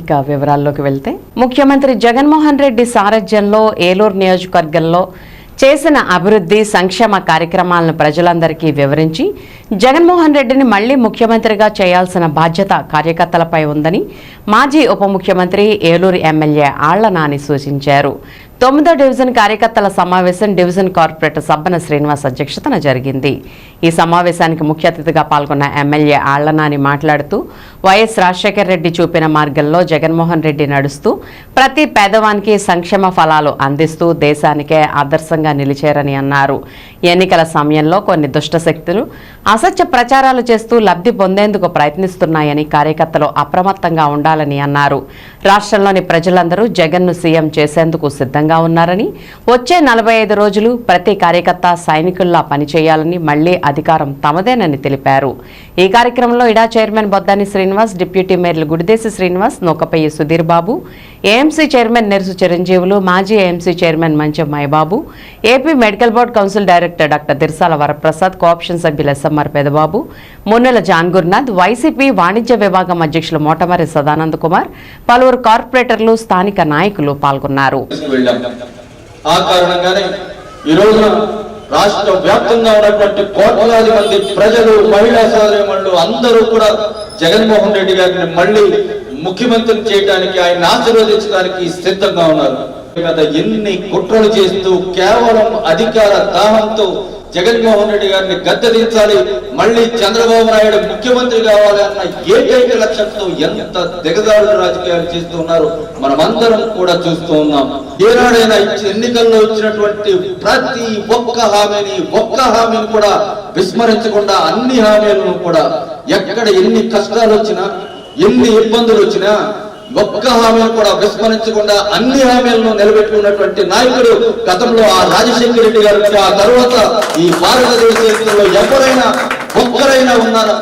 ఇక వివరాల్లోకి వెళ్తే ముఖ్యమంత్రి జగన్మోహన్ రెడ్డి సారథ్యంలో ఏలూరు నియోజకవర్గంలో చేసిన అభివృద్ధి సంక్షేమ కార్యక్రమాలను ప్రజలందరికీ వివరించి జగన్మోహన్ రెడ్డిని మళ్ళీ ముఖ్యమంత్రిగా చేయాల్సిన బాధ్యత కార్యకర్తలపై ఉందని మాజీ ఉప ముఖ్యమంత్రి ఏలూరు ఎమ్మెల్యే ఆళ్ళ నాని సూచించారు. తొమ్మిదో డివిజన్ కార్యకర్తల సమావేశం డివిజన్ కార్పొరేటర్ సబ్బన శ్రీనివాస్ అధ్యక్షతన జరిగింది. ఈ సమావేశానికి ముఖ్య అతిథిగా పాల్గొన్న ఎమ్మెల్యే ఆళ్ళనాని మాట్లాడుతూ వైఎస్ రాజశేఖర రెడ్డి చూపిన మార్గంలో జగన్మోహన్ రెడ్డి నడుస్తూ ప్రతి పేదవానికి సంక్షేమ ఫలాలు అందిస్తూ దేశానికే ఆదర్శంగా నిలిచారని అన్నారు. ఎన్నికల సమయంలో కొన్ని దుష్ట శక్తులు అసత్య ప్రచారాలు చేస్తూ లబ్ధి పొందేందుకు ప్రయత్నిస్తున్నాయని కార్యకర్తలు అప్రమత్తంగా ఉండాలని అన్నారు. రాష్ట్రంలోని ప్రజలందరూ జగన్ను సీఎం చేసేందుకు సిద్ధంగా ఉన్నారని వచ్చే నలభై ఐదు రోజులు ప్రతి కార్యకర్త సైనికుల్లా పనిచేయాలని మళ్ళీ అధికారం తమదేనని తెలిపారు. ఈ కార్యక్రమంలో ఇడా చైర్మన్ బొద్దాని శ్రీనివాస్ డిప్యూటీ మేయర్లు గుడిదేశి శ్రీనివాస్ నోకపయ్య సుధీర్ బాబు ఏఎంసీ చైర్మన్ నెరుసు చిరంజీవులు మాజీ AMC chairman Mancham Maibabu AP medical board council director doctor Dirsala Varaprasad cooption సభ్యులు SMR Pedababu Munnela John Gurunath YCP వాణిజ్య విభాగం అధ్యక్షులు మోటమరి సదానంద్ కుమార్ పలువురు కార్పొరేటర్లు స్థానిక నాయకులు పాల్గొన్నారు. ఆ కారణంగానే ఈ రోజున రాష్ట్ర వ్యాప్తంగా ఉన్నటువంటి కోట్లాది మంది ప్రజలు మహిళా సోదరిమణులు అందరూ కూడా జగన్మోహన్ రెడ్డి గారిని మళ్ళీ ముఖ్యమంత్రిని చేయడానికి ఆయన ఆశీర్వదించడానికి సిద్ధంగా ఉన్నారు. ఎన్ని కుట్రలు చేస్తూ కేవలం అధికార దాహంతో జగన్మోహన్ రెడ్డి గారిని గద్దెదించాలి మళ్ళీ చంద్రబాబు నాయుడు ముఖ్యమంత్రి కావాలన్న ఏకైక లక్ష్యంతో ఎంత దిగజారుడు రాజకీయాలు చేస్తూ ఉన్నారు మనమందరం కూడా చూస్తూ ఉన్నాం. ఏనాడైనా ఎన్నికల్లో ఇచ్చినటువంటి ప్రతి ఒక్క హామీని ఒక్క హామీని కూడా విస్మరించకుండా అన్ని హామీలను కూడా ఎక్కడ ఎన్ని కష్టాలు వచ్చినా ఎన్ని ఇబ్బందులు వచ్చినా ఒక్క హామీని కూడా విస్మరించకుండా అన్ని హామీలను నిలబెట్టుకున్నటువంటి నాయకుడు గతంలో ఆ రాజశేఖర రెడ్డి గారు ఆ తర్వాత ఈ భారతదేశంలో ఎవరైనా ఒక్కరైనా ఉన్నారా?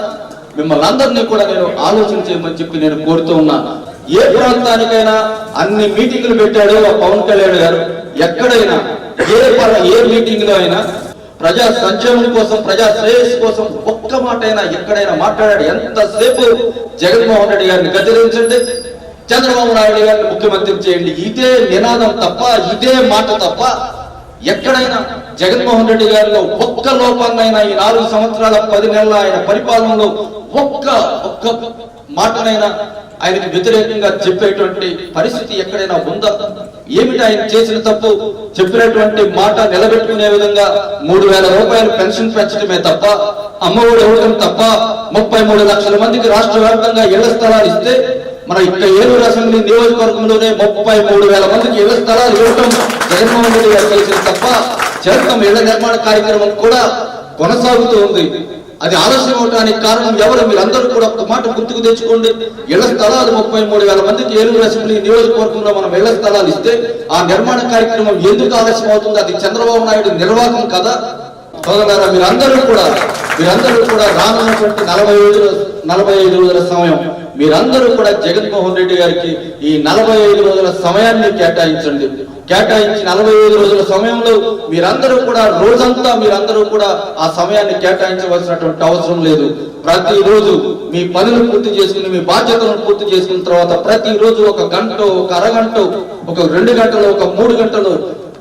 మిమ్మల్ని అందరినీ కూడా నేను ఆలోచన చేయమని చెప్పి నేను కోరుతూ ఉన్నాను ఏ ప్రాంతానికైనా అన్ని మీటింగులు పెట్టాడు పవన్ కళ్యాణ్ గారు. ఎక్కడైనా ఏ ఏ మీటింగ్లో అయినా ప్రజా సంక్షేమం కోసం ప్రజా శ్రేయస్సు కోసం ఒక్క మాట అయినా ఎక్కడైనా మాట్లాడాడు. ఎంతసేపు జగన్మోహన్ రెడ్డి గారిని గదిలించండి చంద్రబాబు నాయుడు గారిని ముఖ్యమంత్రి చేయండి. ఇదే నినాదం తప్ప ఇదే మాట తప్ప ఎక్కడైనా జగన్మోహన్ రెడ్డి గారిలో ఒక్క లోపాన్నైనా ఈ నాలుగు సంవత్సరాల పది నెలల ఆయన పరిపాలనలో ఒక్క ఒక్క మాటనైనా ఆయనకి వ్యతిరేకంగా చెప్పేటువంటి పరిస్థితి ఎక్కడైనా ఉందా? ఏమిటి ఆయన చేసిన తప్పు? చెప్పినటువంటి మాట నిలబెట్టుకునే విధంగా మూడు వేల రూపాయలు పెన్షన్ పెంచడమే తప్ప అమ్మఒడి ఇవ్వడం తప్ప ముప్పై మూడు లక్షల మందికి రాష్ట్ర వ్యాప్తంగా ఇళ్ళ స్థలాలు ఇస్తే మన ఇక్కడ ఏలూరు అసెంబ్లీ నియోజకవర్గంలోనే ముప్పై మూడు వేల మందికి ఇళ్ళ స్థలాలు ఇవ్వటం జగన్మోహన్ రెడ్డి గారు చేసిన తప్ప చేస్తాం ఇళ్ళ నిర్మాణ కార్యక్రమం కూడా కొనసాగుతూ ఉంది. అది ఆలస్యం అవడానికి కారణం ఎవరు? మీరందరూ కూడా ఒక మాట గుర్తుకు తెచ్చుకోండి. ఇళ్ళ స్థలాలు ముప్పై మూడు వేల మందికి ఏలూరు అసెంబ్లీ నియోజకవర్గంలో మనం ఇళ్ళ స్థలాలు ఇస్తే ఆ నిర్మాణ కార్యక్రమం ఎందుకు ఆలస్యం అవుతుంది? అది చంద్రబాబు నాయుడు నిర్వాహకం కదా. సోదరులారా మీరందరూ కూడా మీరందరూ కూడా రానున్నటువంటి నలభై రోజుల నలభై ఐదు రోజుల సమయం మీరందరూ కూడా జగన్మోహన్ రెడ్డి గారికి ఈ నలభై ఐదు రోజుల సమయాన్ని కేటాయించండి. కేటాయించి నలభై ఐదు రోజుల సమయంలో మీరందరూ కూడా రోజంతా మీరందరూ కూడా ఆ సమయాన్ని కేటాయించవలసినటువంటి అవసరం లేదు. ప్రతి రోజు మీ పనులు పూర్తి చేసుకుని మీ బాధ్యతలను పూర్తి చేసుకున్న తర్వాత ప్రతి రోజు ఒక గంట ఒక అరగంట ఒక రెండు గంటలు ఒక మూడు గంటలు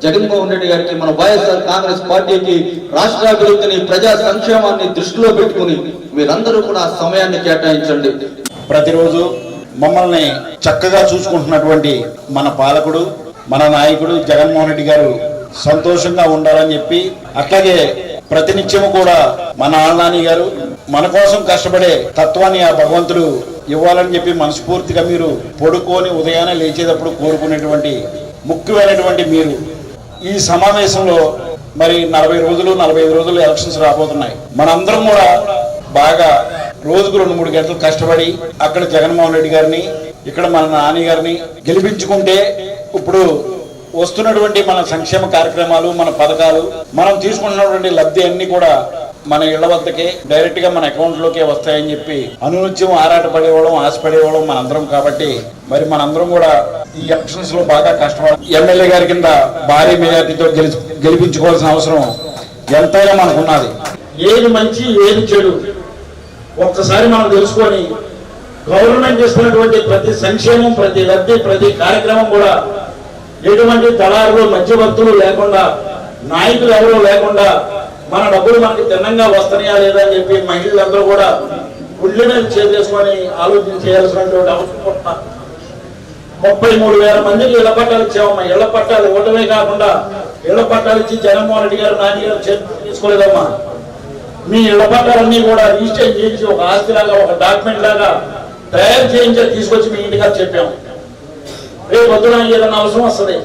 జగన్మోహన్ రెడ్డి గారికి మన వైఎస్ఆర్ కాంగ్రెస్ పార్టీకి రాష్ట్ర అభివృద్ధిని ప్రజా సంక్షేమాన్ని దృష్టిలో పెట్టుకుని మీరందరూ కూడా సమయాన్ని కేటాయించండి. ప్రతిరోజు మమ్మల్ని చక్కగా చూసుకుంటున్నటువంటి మన పాలకుడు మన నాయకుడు జగన్మోహన్ రెడ్డి గారు సంతోషంగా ఉండాలని చెప్పి అట్లాగే ప్రతినిత్యము కూడా మన ఆళ్ళనాని గారు మన కోసం కష్టపడే తత్వాన్ని ఆ భగవంతుడు ఇవ్వాలని చెప్పి మనస్ఫూర్తిగా మీరు పడుకొని ఉదయాన్నే లేచేటప్పుడు కోరుకునేటువంటి ముఖ్యమైనటువంటి మీరు ఈ సమావేశంలో మరి నలభై రోజులు నలభై ఐదు రోజులు ఎలక్షన్స్ రాబోతున్నాయి. మనందరం కూడా బాగా రోజుకు రెండు మూడు గంటలు కష్టపడి అక్కడ జగన్మోహన్ రెడ్డి గారిని ఇక్కడ మన నాని గారిని గెలిపించుకుంటే ఇప్పుడు వస్తున్నటువంటి మన సంక్షేమ కార్యక్రమాలు మన పథకాలు మనం తీసుకుంటున్నటువంటి లబ్ధి అన్ని కూడా మన ఇళ్ళ వద్దకే డైరెక్ట్గా మన అకౌంట్ లోకే వస్తాయని చెప్పి అనునిత్యం ఆరాట పడేవాళ్ళం ఆశపడేవాళ్ళం మనందరం కాబట్టి మరి మనందరం కూడా ఈ ఎలక్షన్స్లో బాగా కష్టపడ ఎమ్మెల్యే గారి కింద భారీ మెజార్టీతో గెలిచి గెలిపించుకోవాల్సిన అవసరం ఎంతైనా మనకున్నది. ఏది మంచి ఏది చెడు ఒక్కసారి మనం తెలుసుకొని గవర్నమెంట్ చేస్తున్నటువంటి ప్రతి సంక్షేమం ప్రతి లబ్ధి ప్రతి కార్యక్రమం కూడా ఎటువంటి దళారులు మధ్యవర్తులు లేకుండా నాయకులు ఎవరు లేకుండా మన డబ్బులు మనకి తిన్నంగా వస్తున్నాయా లేదా అని చెప్పి మహిళలందరూ కూడా గుళ్ళ మీద చేసుకొని ఆలోచన చేయాల్సినటువంటి అవసరం ఉంటున్నారు. ముప్పై మూడు వేల మందికి ఇళ్ళ పట్టాలు ఇచ్చామమ్మా. ఇళ్ళ పట్టాలు ఇవ్వడమే కాకుండా ఇళ్ళ పట్టాలు ఇచ్చి జగన్మోహన్ రెడ్డి గారు నాని గారు తీసుకోలేదమ్మా. మీ ఇళ్ళ పట్టాలన్నీ కూడా రిజిస్టర్ చేయించి ఒక ఆస్తి లాగా ఒక డాక్యుమెంట్ లాగా తయారు చేయించి తీసుకొచ్చి మీ ఇంటికారు చెప్పాము. రేపు పొద్దున ఏదైనా అవసరం వస్తుంది.